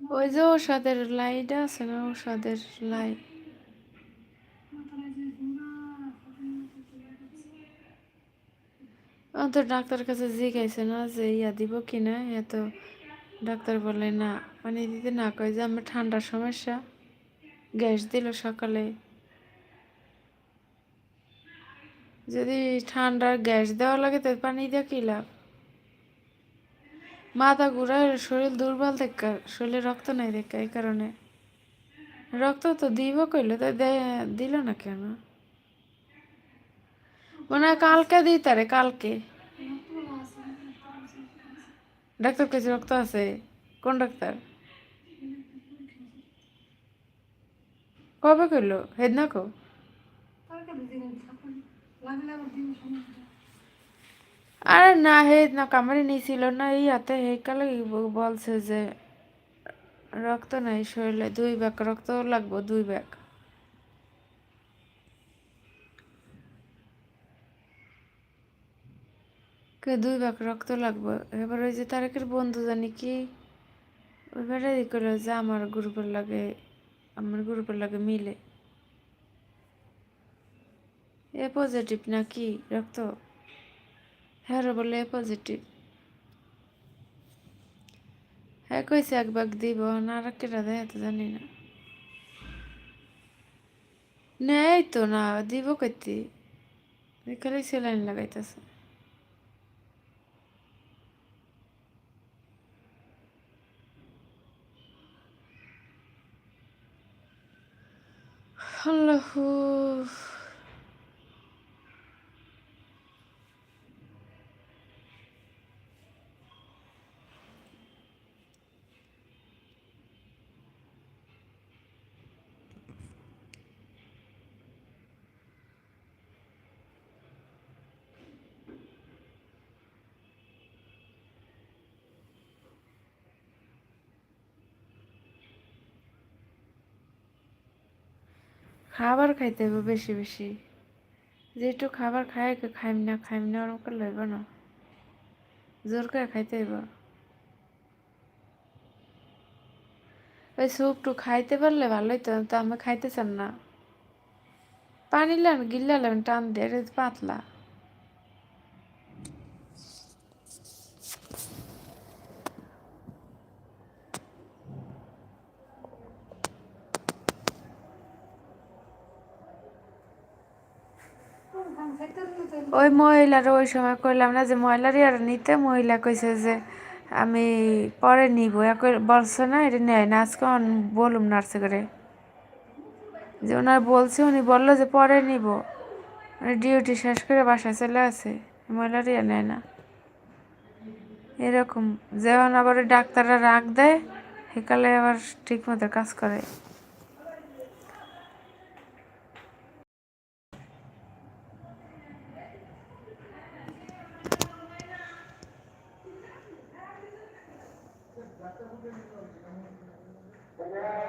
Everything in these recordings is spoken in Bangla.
ওই যে ওষুধের লাইট আছে না ওষুধের লাইট। তো ডাক্তার কাছে জিজ্ঞাসা না যে ইয়া দিব কিনা এ তো ডাক্তার বলে না। পানি দিতে না কয় যে আমার ঠান্ডার সমস্যা, গ্যাস দিল সকালে। যদি ঠান্ডার গ্যাস দেওয়া লাগে তো পানি দিয়ে কি লাভ? মাথা ঘুরায়, শরীর দুর্বল দেখা, শরীরে রক্ত নাই দেখা, এই কারণে। রক্ত তো দিব কইলো, তো দিল না কেন? মনে হয় কালকে দিই তারে, কালকে। ডাক্তার কাছে রক্ত আছে। কোন ডাক্তার? কবে কইলো? হেদ না কো আরে না, হে, না, কামড়ে নিয়েছিল না, এই হাতে, হে, কালে বলছে যে রক্ত নাই শরীরে, দুই ব্যাগ, রক্ত লাগবো, দুই ব্যাগ। দুই ব্যাগ রক্ত লাগবে। এবার ওই যে তারেকের বন্ধু জানি কি, ওই বেড়াই করে যে আমার গ্রুপের লাগে, আমার গ্রুপের লাগে মিলে। এ পজিটিভ নাকি রক্ত? হ্যাঁ বলে পজিটিভ হ্যাঁ কইছে এক বাগ দিব, না আর কেটা দেয় তো জানি না। নেই তো না, দিব কইতে। খালি সেলাইন লাগাইতেছে। আল্লাহ খাবার খাইতে হবে বেশি বেশি। যেটু খাবার খাই খাইম না খাইম না ওরকম করে লইব না। জোর করে খাইতে হইব। ওই স্যুপটু খাইতে পারলে ভালোই তো তো আমি খাইতে চান না। পানি লান গিল্লালাম টান দিয়ে পাতলা। ওই মহিলার ওই সময় কইলাম না যে, মহিলারই আর নিতে মহিলা কইছে যে, আমি পরে নিব। বলছে না, এটা নেয় না, আজকে বলুম নার্সে করে। যে ওনার বলছে, উনি বলল যে, পরে নিব। উনি ডিউটি শেষ করে বাসায় চলে আসে। মহিলারই আর নেয় না। এরকম। যেমন আবার ডাক্তাররা রাগ দেয় সেকালে আবার ঠিক মতো কাজ করে। Amen.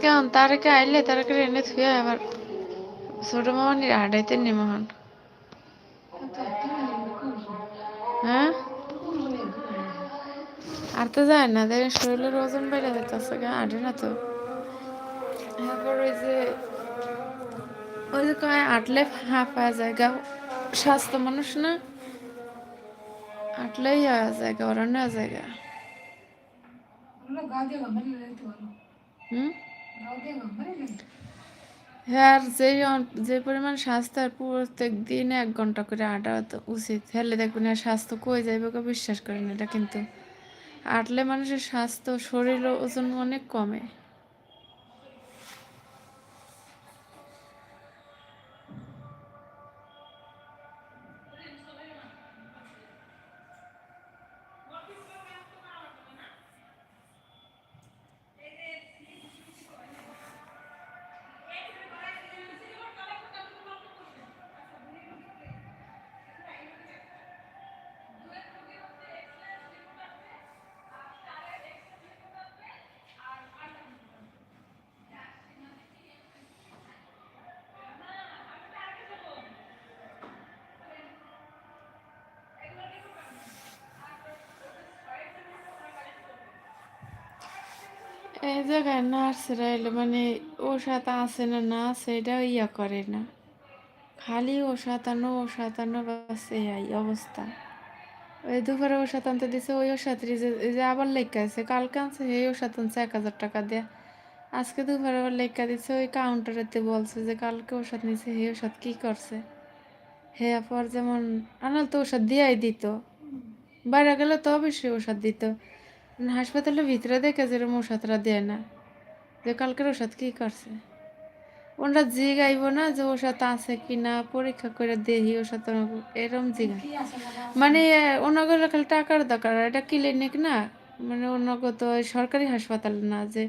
আজকে হন তারকে আইলে তারকে এনে থুয়ে আবার ছোট মামানি হাঁটাইতে নিমহন হ্যাঁ? আর তো যায় না দেখেন শরীরের ওজন বেড়ে যেতেছে গা হাঁটে না তো। তারপর ওই যে ওই যে কয় আটলে হাঁপা জায়গা স্বাস্থ্য মানুষ না আটলেই হওয়া জায়গা ওরা নেওয়া জায়গা হুম? হ্যাঁ যে যে পরিমাণ স্বাস্থ্য প্রত্যেক দিন এক ঘণ্টা করে আটা উচিত। হেলে দেখবেন আর স্বাস্থ্য কই যাইবে কেউ বিশ্বাস করেন এটা কিন্তু। আটলে মানুষের স্বাস্থ্য, শরীর ওজন অনেক কমে। এই জায়গায় নার্সরা এলে মানে ও সাথে আছে না না আছে এটা ইয়া করে না। খালি ও সাতানো ও সাতানো বাস এই অবস্থা। ওই দুপুরে ও সাতানতে দিছে, ওই ও সাতরি যে আবার লেখা আছে, কালকে আনছে এই ও সাতানছে এক হাজার টাকা দেয়া। আজকে দুপুরে আবার লেখা দিছে, ওই কাউন্টারেতে বলছে যে কালকে ওষুধ নিছে হে ওষুধ কী করছে? হে পর যেমন আনাল তো ওষুধ দিয়াই দিত। বাইরে গেলে তো অবশ্যই ওষুধ দিত। হাসপাতালের ভিতরে দেখে যেরকম ওষুধরা দেয় না। যে কালকের ওষুধ কি করছে? ওনারা জিগাইব না যে ওষুধ আছে কি না, পরীক্ষা করে দেহি ওষুধ এরকম জিগায়। মানে ওনাগুলো খালি টাকার দরকার এটা ক্লিনিক না। মানে ওনাকে তো সরকারি হাসপাতাল না যে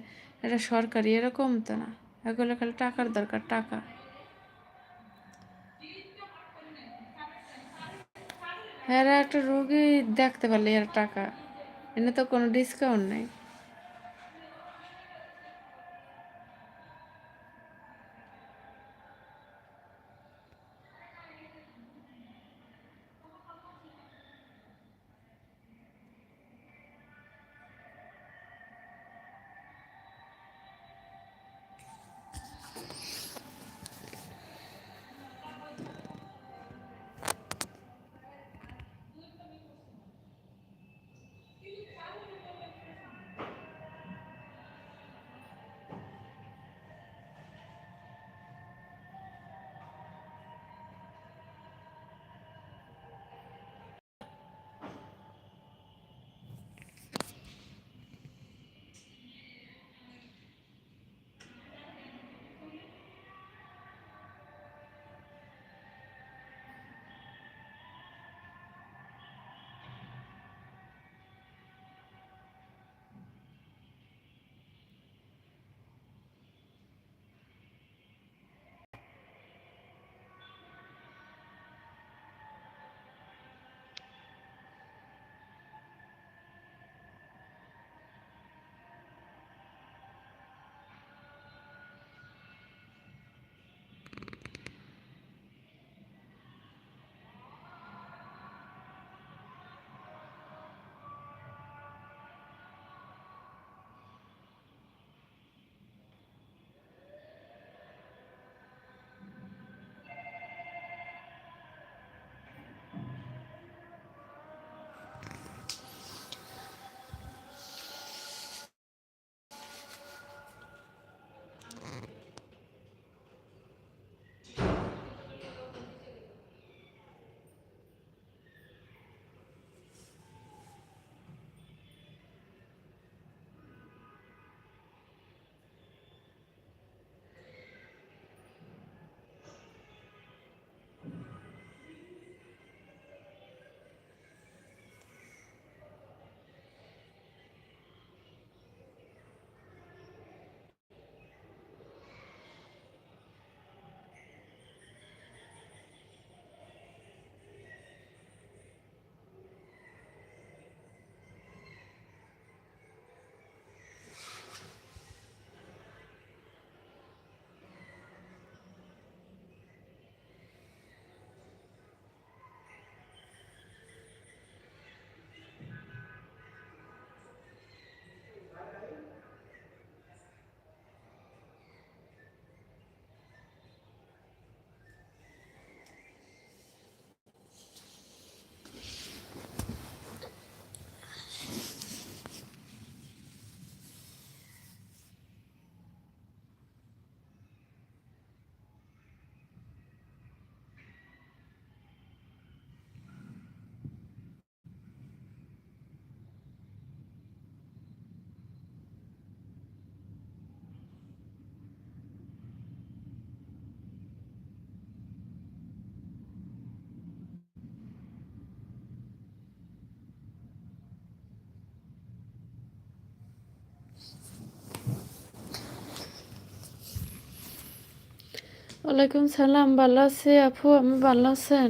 এটা সরকারি, এরকম তো না। এগুলো খালি টাকার দরকার, টাকা। এরা একটা রুগী দেখতে পারলে এর টাকা। এনে তো কোনো ডিসকাউন্ট নেই ওয়ালাইকুম সালাম ভালো আছি আপু আমি ভালো আছেন?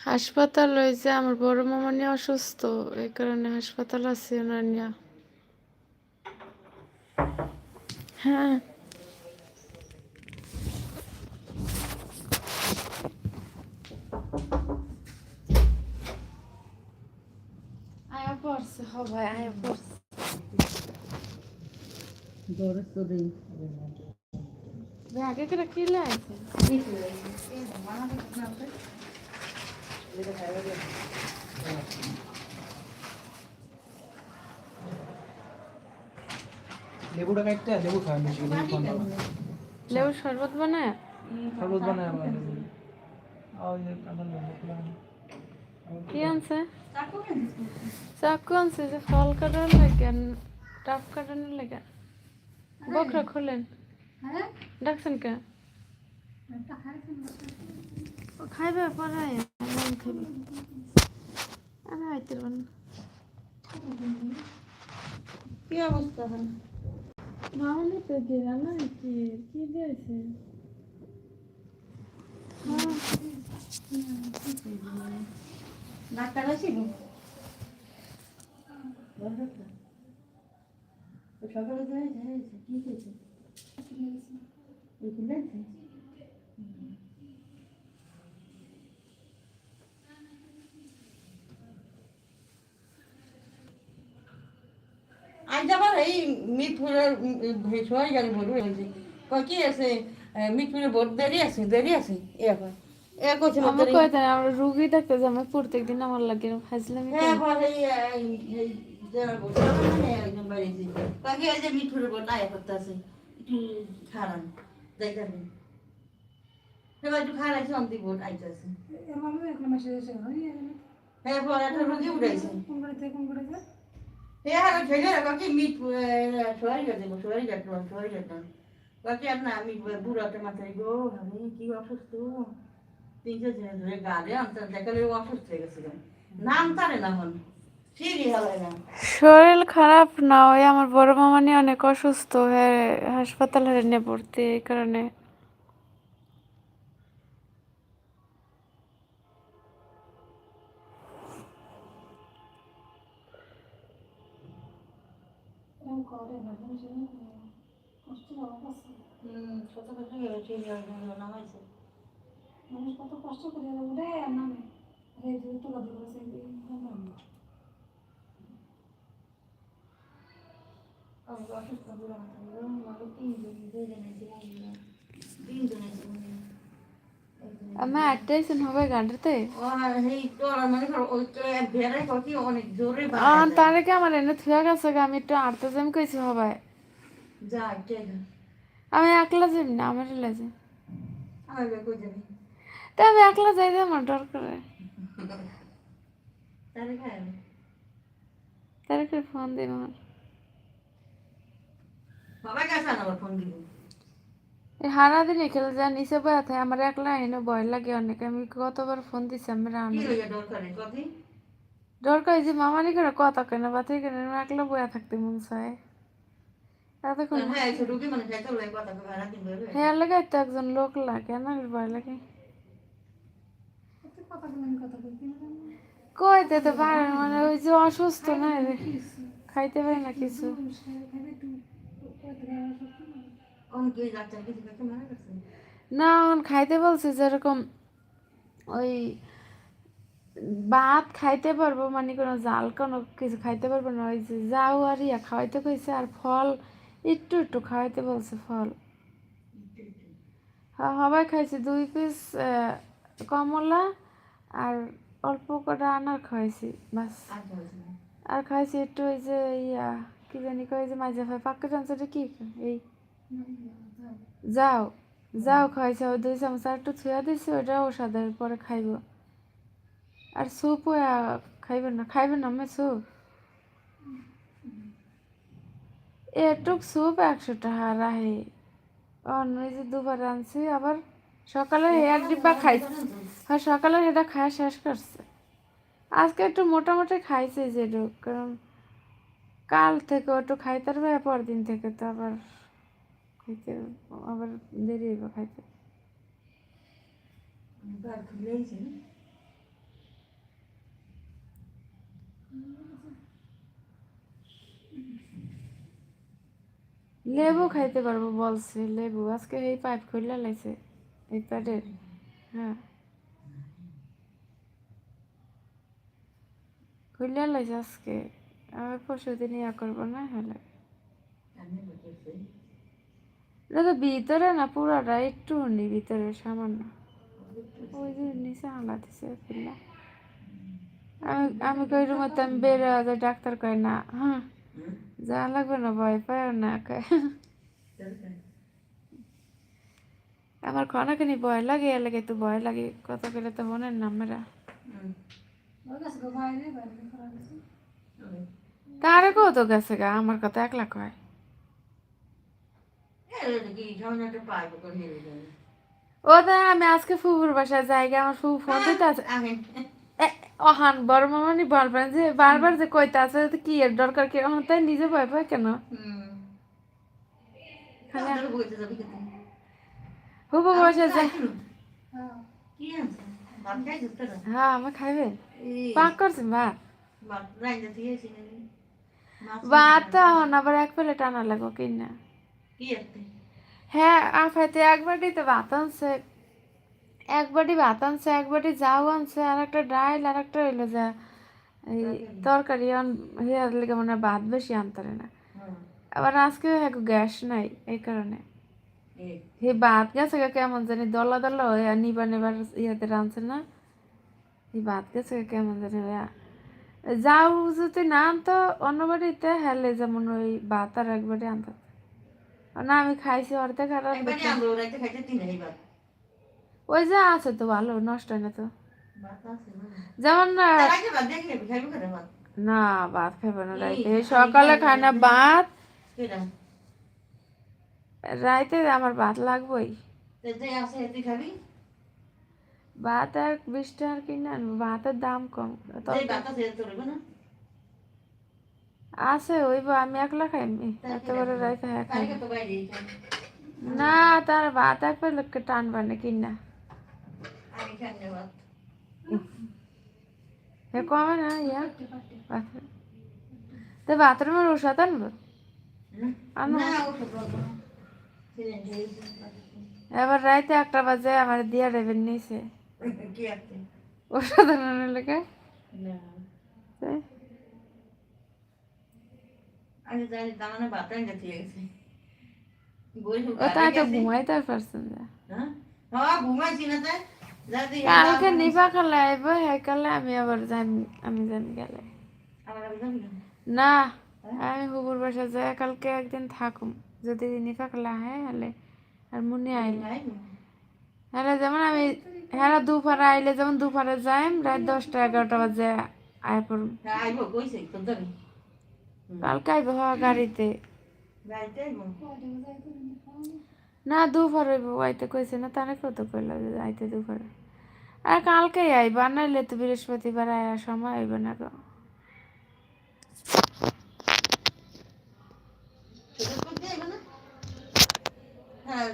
হাসপাতাল হয়েছে আমার বড় মামা নিয়ে অসুস্থ এই কারণে হাসপাতাল আছে ওনার নিয়ে। হ্যাঁ। আয়া পড়ছে আয়া আগে করে কি লাগছে লেবুটা কাটতে লেবু খাওয়ান বেশি লেবু শরবত বানায়? শরবত বানায়। কি আনছে? চাকু আনছে। যে ফল কাটার লাগে টাপ কাটানোর লাগে। বকরা খোলেন। ডাকছেন কে? খাইবে পরে খাইবে। আমি আইতে পারব না। কি অবস্থা মামনি তো গেরা না কি কি দিয়েছে? ডাক্তার আসিল সকালে যাই যাই কি হয়েছে আবার এই মিরপুরের ভেসুয়াই গাড়ি ভরবে হয়েছে কয় কি আছে? মিরপুরে ভোট দেরি আছে দেরি আছে এ এখন আমরা রুগী দেখতে যাই আমি প্রত্যেক আমার লাগে হ্যাঁ এই মানে যে করতে আছে দেখেন এবার একটু আইতেছে। হ্যাঁ পরে একটা রুগী উঠাইছে হে কাকে মিট আর আমি মাথায়, গো, আমি কি অসুস্থ? তিন চার ধরে দেখালে অসুস্থ হয়ে গেছিল নাম না শরীর খারাপ না, ওই আমার বড় মামা নিয়ে অনেক অসুস্থ, হয়ে, হাসপাতালে নিয়ে ভর্তি, এই কারণে এরকম করে না মানুষের কষ্ট অভাব আছে হুম কত কষ্ট নামাইছে মানুষ কত কষ্ট করে নামে। সেই আমি অসুস্থ আমার তিনজন দুজন আছে তিনজন আছে আমি আটটাইছেন হবে গানটাতে? মানে কি আমার এনে থুয়া গেছে আমি একটু আটতে যাম কইছি হবাই যা আমি একলা যাই না আমার লাগে তা আমি একলা যাই যে আমার ডর করে তারে করে ফোন আমার। দিব। এই হারা দিন খেলে যা নিচে বয়া থাকে আমার একলা এনে ভয় লাগে অনেক। আমি কতবার ফোন দিছি আমি রান্না কতি দরকার যে মামারি করে কথা কেন বাতি কেন একলা বয়া থাকতে মন চায়। হ্যাঁ মানে লাগে হ্যাঁ তো একজন লোক লাগে না ভয় লাগে। পারে মানে ওই যে অসুস্থ না রে। খাইতে পারে না কিছু। না এখন খাইতে বলছে যেরকম ওই ভাত খাইতে পারব মানে কোনো জাল কোনো কিছু খাইতে পারব না ওই যে যাও আর ইয়া খাওয়াইতে কইছে আর ফল একটু একটু খাওয়াইতে বলছে ফল। হ্যাঁ সবাই খাইছে। দুই পিস কমলা আর অল্প কটা আনার খাইছি বাস। আর খাইছি একটু ওই যে ইয়া, কি জানি কয় যে মাঝে ভাই, পাক্কা চামচ কি? এই যাও যাও খাইছে ওই দুই চামচ একটু ছুঁয়া দিছি, ওইটা ওষাদের পরে খাইব। আর স্যুপ খাইবেন না খাইবেন না, আমি স্যুপ এটুক স্যুপ একশো টাকা রাহে। অন্য যে দুবার আনছি আবার সকালে হেয়ার ডিব্বা খাইছি। হ্যাঁ সকালে সেটা খাওয়া শেষ করছে। আজকে একটু মোটামুটি খাইছে যেটুক কারণ কাল থেকে একটু খাইতে পারবে পরদিন থেকে তো আবার খাইতে আবার দেরি হইব খাইতে। লেবু খাইতে পারব বলছে, লেবু। আজকে এই পাইপ খুললে লাইছে, এই প্যাডের হ্যাঁ। খুললে লাইছে আজকে। আমি পরশু দিন ইয়া করব না, হলে। এটা তো ভিতরে না, পুরাটা একটু নি ভিতরে, সামান্য। ওই যে নিচে হালা দিছে আমি আমি কই রুমে তো আমি বের ডাক্তার কয় না হ্যাঁ। যা লাগবে না, ভয় পায় না আমার খানাখানি ভয় লাগে, এর লাগে তো ভয় লাগে কত করে তো হনের নামেরা গেছে তারে কত গেছে গা? আমার কথা একলা কয়। কি ঝামেলাটা পাইব করে হেরে যাবে ও তো আমি আজকে ফুফুর বাসায় যাই আমার ফুফু ফোন দিতে আছে। অহান বড় মামানি বলবেন যে বারবার যে কইতে আছে কি এর দরকার কি? অহন তাই নিজে ভয় পায় কেন? ফুফু বাসায় যাই হ্যাঁ কি আছে ভাত খাইছিস তোরা? হ্যাঁ আমি খাইবে। পাক করছি মা। ভাত তো এখন আবার এক প্লেট আনা লাগো কিনা। হ্যাঁ আফাইতে এক বাটি ভাত আনছে। এক বাটি ভাত আনছে এক বাটি যাও আনছে আর একটা ডাইল আর একটা হইল যা এই তরকারি। হেয়ার লেগে মানে ভাত বেশি আনতারে না। হ্যাঁ আবার আজকে এক গ্যাস নাই এই কারণে। হে ভাত গেছে গা কেমন জানি দলা দলা হয়ে নিবার নেবার ইয়াতে রাঁধছে না। এই ভাত গেছে গা কেমন জানি হইয়া যাও যদি না আনতো অন্য বাড়িতে হেলে যেমন ওই ভাত আর এক বাটি আনতো। না আমি খাইছি অর্ধেক আর ওই যে আছে তো ভালো, নষ্ট হয় না তো। যেমন না, ভাত খাইবে না রাইতে। সকালে খাই খায় না। ভাত। রাইতে আমার ভাত লাগবেই। ভাত আর বিশ টাকার কিনে আনব ভাতের দাম কম। আছে, ওইব, আমি একলা খাইনি। এত বড় রাইতে হ্যাঁ খাই খাই না, তার ভাত এক পেলে টানবা না, কিনা। কমে না ইয়া? তো মধ্যে ওষুধ আনব? এবার রাইতে একটা বাজে আমার দিয়া দেবেন নিছে। কি ওষুধ আনানোর লেগে। ও তো ঘুমাইতে পারছেন না। হ্যাঁ? হ্যাঁ ঘুমাইছি না তাই। কালকে নিপা খালে আইব হ্যাঁ কালে আমি আবার যাই আমি যাই গেলে না না আমি হুবুর বাসা যাই কালকে একদিন থাকুম। যদি নিপা খালে হ্যাঁ হলে আর মুনি আইলে। হ্যাঁ যেমন আমি হ্যাঁ দুপুরে আইলে যেমন দুপুরে যাইম রাত দশটা এগারোটা বাজে আয় পড়ুম। আইব কইছে তো ধরে কালকে আইব হওয়া গাড়িতে। না দুপুরে আইব আইতে কইছে না তাহলে কত কইল যে আইতে দুপুরে। আর কালকে আইবা নাইলে তো বৃহস্পতিবার আয়ার সময় আইবে না গো। হ্যাঁ